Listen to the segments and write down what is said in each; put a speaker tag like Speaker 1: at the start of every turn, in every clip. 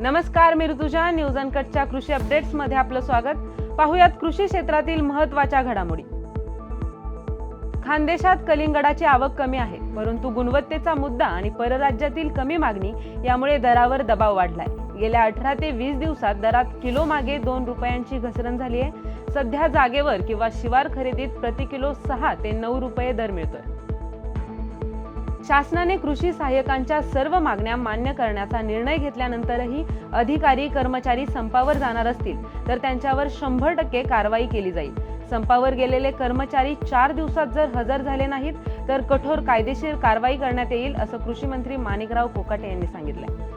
Speaker 1: नमस्कार मी ऋतुजा. न्यूज अनकटच्या कृषी अपडेट्समध्ये आपलं स्वागत. पाहुयात कृषी क्षेत्रातील महत्त्वाच्या घडामोडी. खानदेशात कलिंगडाची आवक कमी आहे परंतु गुणवत्तेचा मुद्दा आणि परराज्यातील कमी मागणी यामुळे दरावर दबाव वाढलाय. गेल्या अठरा ते वीस दिवसात दरात किलो मागे दोन रुपयांची घसरण झाली आहे. सध्या जागेवर किंवा शिवार खरेदीत प्रति किलो सहा ते नऊ रुपये दर मिळतोय. शासनाने कृषी सहाय्यकांच्या सर्व मागण्या मान्य करण्याचा निर्णय घेतल्यानंतरही अधिकारी कर्मचारी संपावर जाणार असतील तर त्यांच्यावर शंभर टक्के कारवाई केली जाईल. संपावर गेलेले कर्मचारी चार दिवसात जर हजर झाले नाहीत तर कठोर कायदेशीर कारवाई करण्यात येईल असं कृषी मंत्री माणिकराव कोकाटे यांनी सांगितलं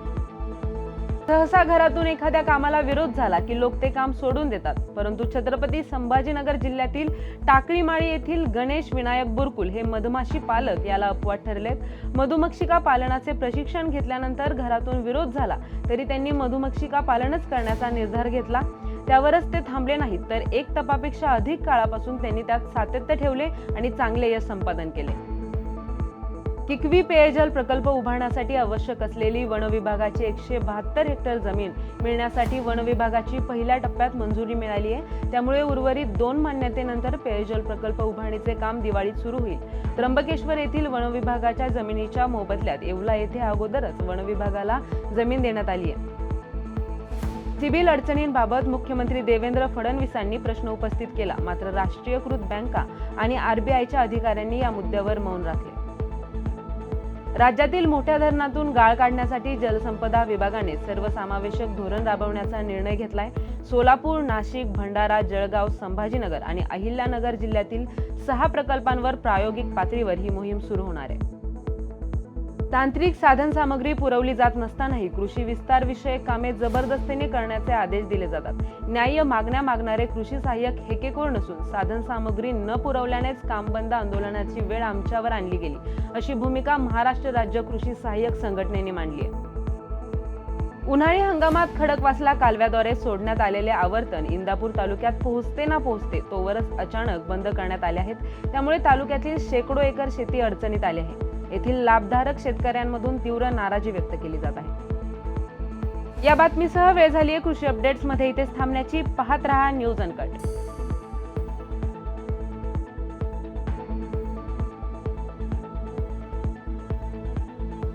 Speaker 1: सहसा घरातून एखाद्या कामाला विरोध झाला की लोक ते काम सोडून देतात. परंतु छत्रपती संभाजीनगर जिल्ह्यातील टाकळीमाळी येथील गणेश विनायक बुरकुल हे मधमाशी पालक याला अपवाद ठरलेत. मधुमक्षिका पालनाचे प्रशिक्षण घेतल्यानंतर घरातून विरोध झाला तरी त्यांनी मधुमक्षिका पालनच करण्याचा निर्धार घेतला. त्यावरच ते थांबले नाहीत तर एक तपापेक्षा अधिक काळापासून त्यांनी त्यात सातत्य ठेवले आणि चांगले यश संपादन केले. किकवी पेयजल प्रकल्प उभारण्यासाठी आवश्यक असलेली वन विभागाची एकशे बहात्तर हेक्टर जमीन मिळण्यासाठी वन विभागाची पहिल्या टप्प्यात मंजुरी मिळाली आहे. त्यामुळे उर्वरित दोन मान्यतेनंतर पेयजल प्रकल्प उभारणीचे काम दिवाळीत सुरू होईल. त्र्यंबकेश्वर येथील वन विभागाच्या जमिनीच्या मोबदल्यात येवला येथे अगोदरच वन विभागाला जमीन देण्यात आली आहे. सिबिल अडचणींबाबत मुख्यमंत्री देवेंद्र फडणवीसांनी प्रश्न उपस्थित केला. मात्र राष्ट्रीयकृत बँका आणि आरबीआयच्या अधिकाऱ्यांनी या मुद्द्यावर मौन राखले. राज्यातील मोठ्या धरणातून गाळ काढण्यासाठी जलसंपदा विभागाने सर्वसमावेशक धोरण राबवण्याचा निर्णय घेतलाय. सोलापूर नाशिक भंडारा जळगाव संभाजीनगर आणि अहिल्यानगर जिल्ह्यातील सहा प्रकल्पांवर प्रायोगिक पातळीवर ही मोहीम सुरू होणार आहे. तांत्रिक साधनसामग्री पुरवली जात नसतानाही कृषी विस्तार विषयक कामे जबरदस्तीने करण्याचे आदेश दिले जातात. न्याय्य मागण्या मागणारे कृषी सहाय्यक हेकेकोर नसून साधनसामग्री न पुरवल्यानेच कामबंद आंदोलनाची वेळ आमच्यावर आणली गेली. अशी भूमिका महाराष्ट्र राज्य कृषी सहाय्यक संघटनेने मांडली आहे. उन्हाळी हंगामात खडकवासला कालव्याद्वारे सोडण्यात आलेले आवर्तन इंदापूर तालुक्यात पोहोचते ना पोहोचते तोवरच अचानक बंद करण्यात आले आहेत. त्यामुळे तालुक्यातील शेकडो एकर शेती अडचणीत आली आहे. येथील लाभधारक शेतकऱ्यांमधून तीव्र नाराजी व्यक्त केली जात आहे. या बातमीसह वेळ झाली आहे कृषी अपडेट्समध्ये इथेच थांबण्याची. पाहत रहा न्यूज अनकट.